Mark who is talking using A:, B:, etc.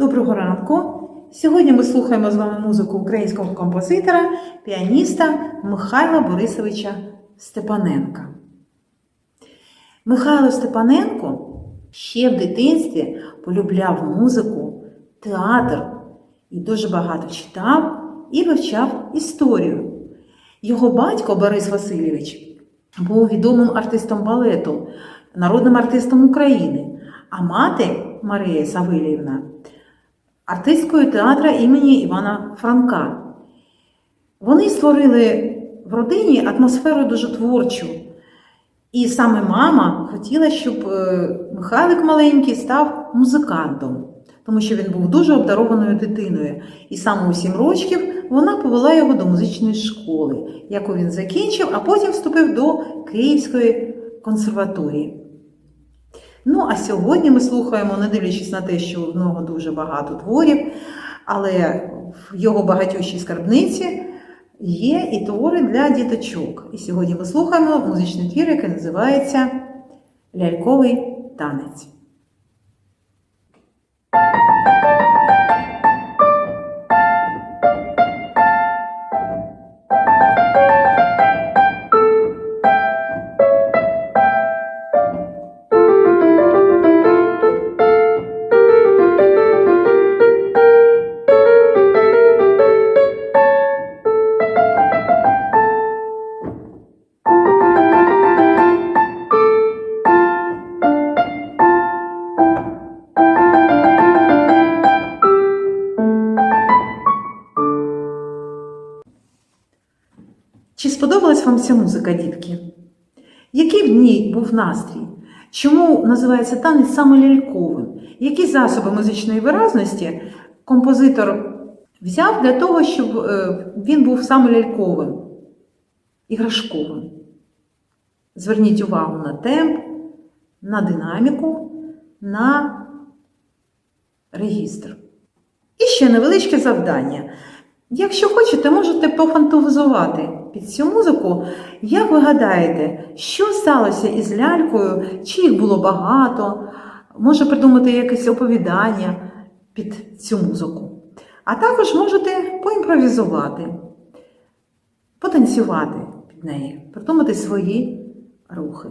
A: Доброго ранку! Сьогодні ми слухаємо з вами музику українського композитора, піаніста Михайла Борисовича Степаненка. Михайло Степаненко ще в дитинстві полюбляв музику, театр і дуже багато читав і вивчав історію. Його батько Борис Васильович був відомим артистом балету, народним артистом України, а мати Марія Савиліївна артисткою театра імені Івана Франка. Вони створили в родині атмосферу дуже творчу. І саме мама хотіла, щоб е, Михайлик маленький став музикантом, тому що він був дуже обдарованою дитиною. І саме у сім років вона повела його до музичної школи, яку він закінчив, а потім вступив до Київської консерваторії. Ну, а сьогодні ми слухаємо, не дивлячись на те, що в нього дуже багато творів, але в його багатющій скарбниці є і твори для діточок. І сьогодні ми слухаємо музичний твір, який називається Ляльковий танець. Чи сподобалась вам ця музика, дітки? Який в ній був настрій? Чому називається танець саме ляльковим? Які засоби музичної виразності композитор взяв для того, щоб е, він був саме ляльковим, іграшковим? Зверніть увагу на темп, на динаміку, на регістр. І ще невеличке завдання. Якщо хочете, можете пофантазувати під цю музику. Як ви гадаєте, що сталося із лялькою? Чи їх було багато? Може придумати якесь оповідання під цю музику. А також можете поімпровізувати, потанцювати під неї, придумати свої рухи.